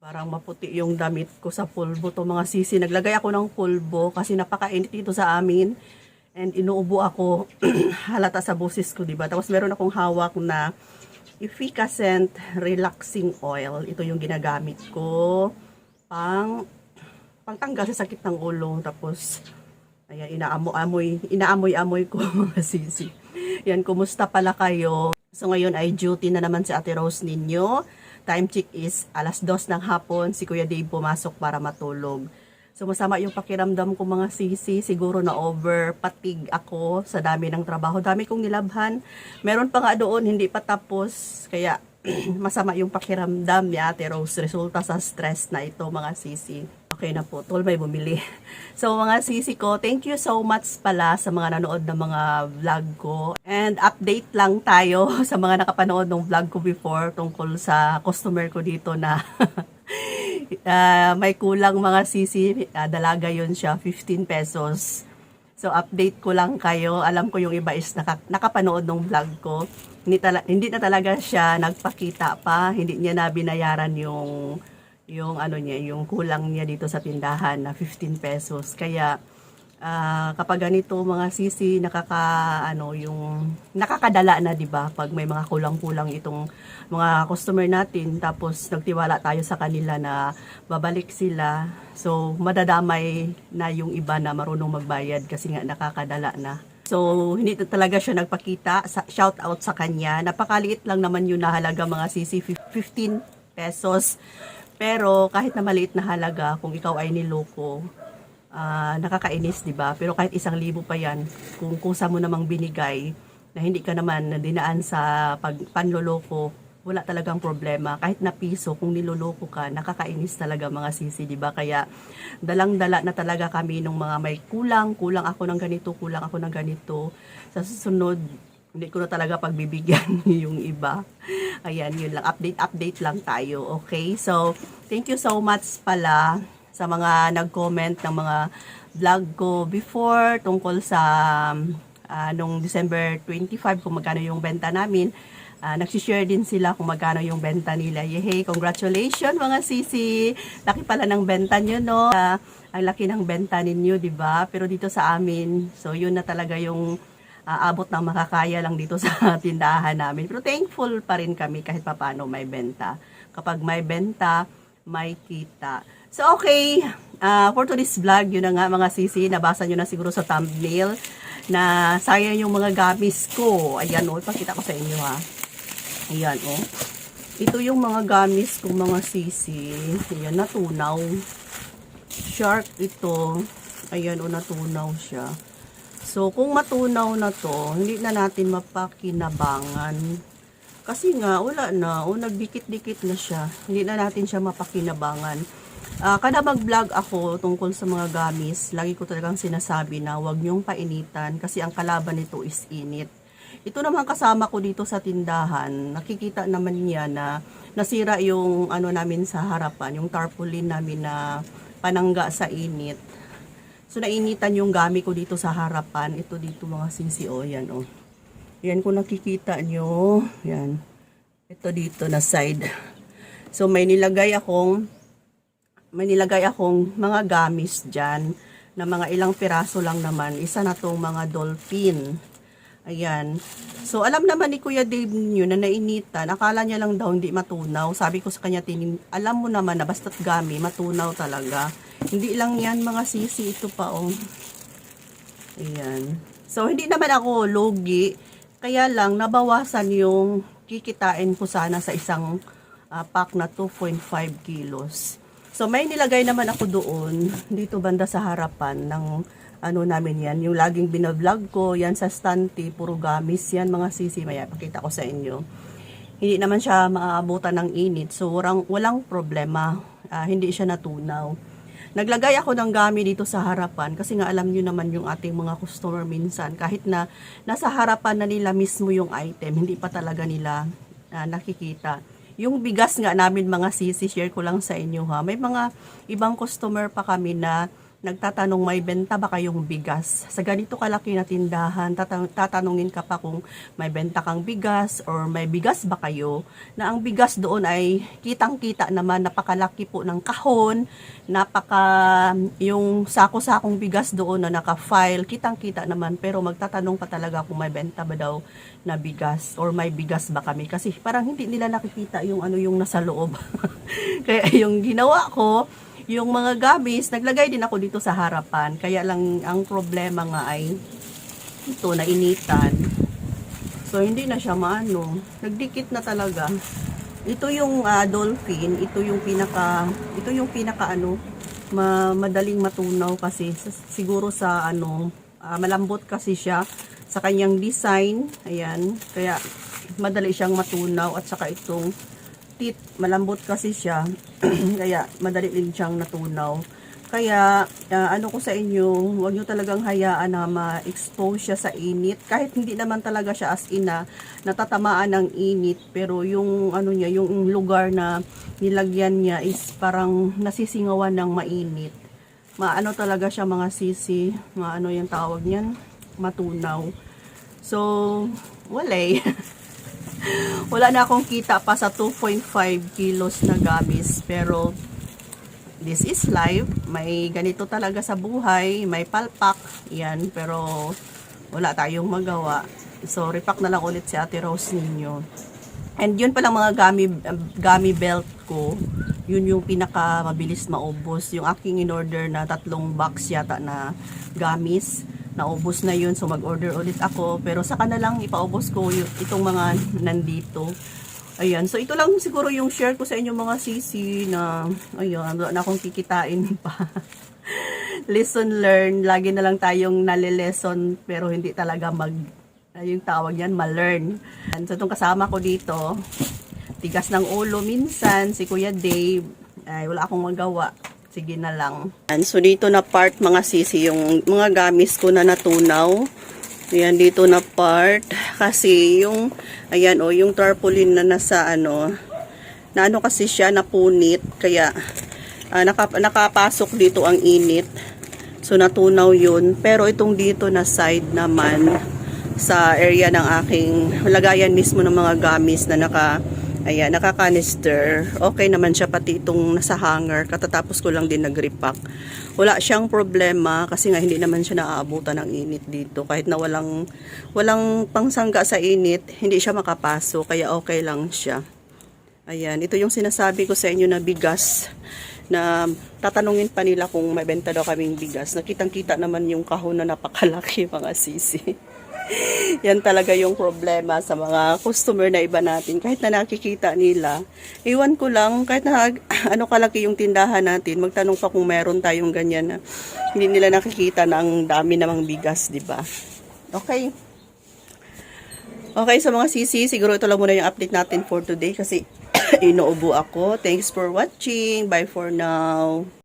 Parang maputi yung damit ko sa pulbo to mga sisi. Naglagay ako ng pulbo kasi napakainit dito sa amin. And inuubo ako halata sa boses ko, di ba? Tapos meron akong hawak na efficacent relaxing oil. Ito yung ginagamit ko pang pangtanggal sa sakit ng ulo. Tapos ayan, inaamo-amoy, inaamoy-amoy ko mga sisi. Yan, kumusta pala kayo? So ngayon ay duty na naman si Ate Rose ninyo. Time check is alas dos ng hapon. Si Kuya Dave pumasok para matulog. So masama yung pakiramdam ko mga sisi. Siguro na over patig ako sa dami ng trabaho. Dami kong nilabhan. Meron pa nga doon, hindi pa tapos. Kaya masama yung pakiramdam ni Ate Rose. Resulta sa stress na ito mga sisi. Okay na po, tol may bumili. So mga sisi ko, thank you so much pala sa mga nanood ng mga vlog ko. And update lang tayo sa mga nakapanood ng vlog ko before tungkol sa customer ko dito na ah, may kulang mga sisi. Ah, dalaga yun siya, 15 pesos. So update ko lang kayo. Alam ko yung iba is naka, nakapanood ng vlog ko. Hindi, tala, hindi na talaga siya nagpakita pa. Hindi niya na binayaran yung yung ano niya, yung kulang niya dito sa tindahan na 15 pesos. Kaya ah, kapag ganito mga sisi nakaka ano yung nakakadala na 'di ba pag may mga kulang-kulang itong mga customer natin tapos nagtiwala tayo sa kanila na babalik sila so madadamay na yung iba na marunong magbayad kasi nga nakakadala na So, hindi na talaga siya nagpakita. Shout out sa kanya. Napakaliit lang naman yung nahalaga mga sisi, 15 pesos. Pero kahit na maliit na halaga, kung ikaw ay niloko, ah, nakakainis, di ba? Pero kahit isang libo pa yan, kung kusa mo namang binigay, na hindi ka naman na dinaan sa pag, panloloko, wala talagang problema. Kahit na piso, kung niloloko ka, nakakainis talaga mga sisi, di ba? Kaya dalang-dala na talaga kami nung mga may kulang, kulang ako ng ganito, kulang ako ng ganito. Sa susunod, hindi ko na talaga pagbibigyan yung iba. Ayan, yun lang. Update, update lang tayo. Okay? So, thank you so much pala sa mga nag-comment ng mga vlog ko before tungkol sa ah, nung December 25 kung magkano yung benta namin. Ah, nagsishare din sila kung magkano yung benta nila. Yehey, congratulations mga sisi. Laki pala ng benta nyo, no? Ah, ang laki ng benta ninyo, di ba? Pero dito sa amin, so yun na talaga yung aabot ng makakaya lang dito sa tindahan namin. Pero thankful pa rin kami kahit papano may benta. Kapag may benta, may kita. So okay, ah, for today's vlog, yun na nga mga sisi, nabasa nyo na siguro sa thumbnail na sayang yung mga gamis ko. Ayan o, ipakita ko sa inyo ha. Ayan o. Ito yung mga gamis ko mga sisi. Ayan, natunaw. Shark ito. Ayan o, natunaw siya. So, kung matunaw na to, hindi na natin mapakinabangan. Kasi nga, wala na. O, nagdikit-dikit na siya. Hindi na natin siya mapakinabangan. Ah, kada mag-vlog ako tungkol sa mga gamis, lagi ko talagang sinasabi na huwag niyong painitan kasi ang kalaban nito is init. Ito naman kasama ko dito sa tindahan, nakikita naman niya na nasira yung ano namin sa harapan, yung tarpaulin namin na panangga sa init. So, nainitan yung gamit ko dito sa harapan. Ito dito mga sisi, o, yan, o. Yan kung nakikita nyo. Yan. Ito dito na side. So, may nilagay akong, may nilagay akong mga gamis dyan na mga ilang piraso lang naman. Isa na tong mga dolphin. Ayan. So, alam naman ni Kuya Dave nyo na nainitan. Akala niya lang daw hindi matunaw. Sabi ko sa kanya, alam mo naman na basta't gami, matunaw talaga. Hindi lang yan mga sisi. Ito pa, oh. Ayan. So, hindi naman ako logi. Kaya lang, nabawasan yung kikitain ko sana sa isang ah, pack na 2.5 kilos. So, may nilagay naman ako doon, dito banda sa harapan ng ano namin yan, yung laging binablog ko, yan sa stante, puro gamis yan mga sisi, maya pakita ko sa inyo. Hindi naman siya maabutan ng init, so walang, walang problema, Ah, hindi siya natunaw. Naglagay ako ng gamit dito sa harapan kasi nga alam nyo naman yung ating mga customer minsan kahit na nasa harapan na nila mismo yung item, hindi pa talaga nila ah, nakikita. Yung bigas nga namin mga sisi, share ko lang sa inyo ha. May mga ibang customer pa kami na nagtatanong may benta ba kayong bigas. Sa ganito kalaki na tindahan, tata- tatanungin ka pa kung may benta kang bigas or may bigas ba kayo. Na ang bigas doon ay kitang-kita naman, napakalaki po ng kahon, napaka yung sako-sakong bigas doon na naka-file, kitang-kita naman pero magtatanong pa talaga kung may benta ba daw na bigas or may bigas ba kami kasi parang hindi nila nakikita yung ano yung nasa loob. Kaya yung ginawa ko, yung mga gamis, naglagay din ako dito sa harapan. Kaya lang ang problema nga ay ito nainitan. So hindi na siya maano, nagdikit na talaga. Ito yung ah, dolphin, ito yung pinaka ito yung pinaka ano ma- madaling matunaw kasi siguro sa ano ah, malambot kasi siya sa kanyang design. Ayan, kaya madali siyang matunaw at saka itong teeth, malambot kasi siya. kaya madali din siyang natunaw. Kaya ah, ano ko sa inyo, huwag nyo talagang hayaan na ma-expose siya sa init. Kahit hindi naman talaga siya as in na natatamaan ng init, pero yung ano niya, yung lugar na nilagyan niya is parang nasisingawan ng mainit. Maano talaga siya mga sisi, maano yung tawag niyan, matunaw. So, wala eh. Wala na akong kita pa sa 2.5 kilos na gamis. Pero, this is life. May ganito talaga sa buhay. May palpak. Yan. Pero, wala tayong magawa. So, repack na lang ulit si Ate Rose ninyo. And yun palang mga gummy, gummy belt ko. Yun yung pinaka mabilis maubos. Yung aking in-order na tatlong box yata na gummies. Naubos na yun. So mag-order ulit ako. Pero saka na lang ipaubos ko yung, itong mga nandito. Ayan. So ito lang siguro yung share ko sa inyo mga sisi na wala na akong kikitain pa. Lesson learned. Lagi na lang tayong nalilesson pero hindi talaga mag yung tawag yan, ma-learn. So, itong kasama ko dito, tigas ng ulo minsan, si Kuya Dave, ay wala akong magawa. Sige na lang. And so, dito na part, mga sisi, yung mga gamis ko na natunaw. Ayan, dito na part. Kasi yung, ayan, o, yung tarpaulin na nasa, ano, na ano kasi siya, napunit. Kaya, ah, naka, nakapasok dito ang init. So, natunaw yun. Pero itong dito na side naman, sa area ng aking lagayan mismo ng mga gamis na naka ayan, naka-canister. Okay naman siya pati itong nasa hanger. Katatapos ko lang din nag-repack. Wala siyang problema kasi nga hindi naman siya naaabutan ng init dito. Kahit na walang walang pangsangga sa init, hindi siya makapasok kaya okay lang siya. Ayan, ito yung sinasabi ko sa inyo na bigas na tatanungin pa nila kung may benta daw kaming bigas. Nakitang-kita naman yung kahon na napakalaki mga sisi. Yan talaga yung problema sa mga customer na iba natin. Kahit na nakikita nila, iwan ko lang, kahit na ano kalaki yung tindahan natin, magtanong pa kung meron tayong ganyan na hindi nila nakikita na ang dami namang bigas, di ba? Okay. Okay, sa mga sisi, siguro ito lang muna yung update natin for today kasi inuubo ako. Thanks for watching. Bye for now.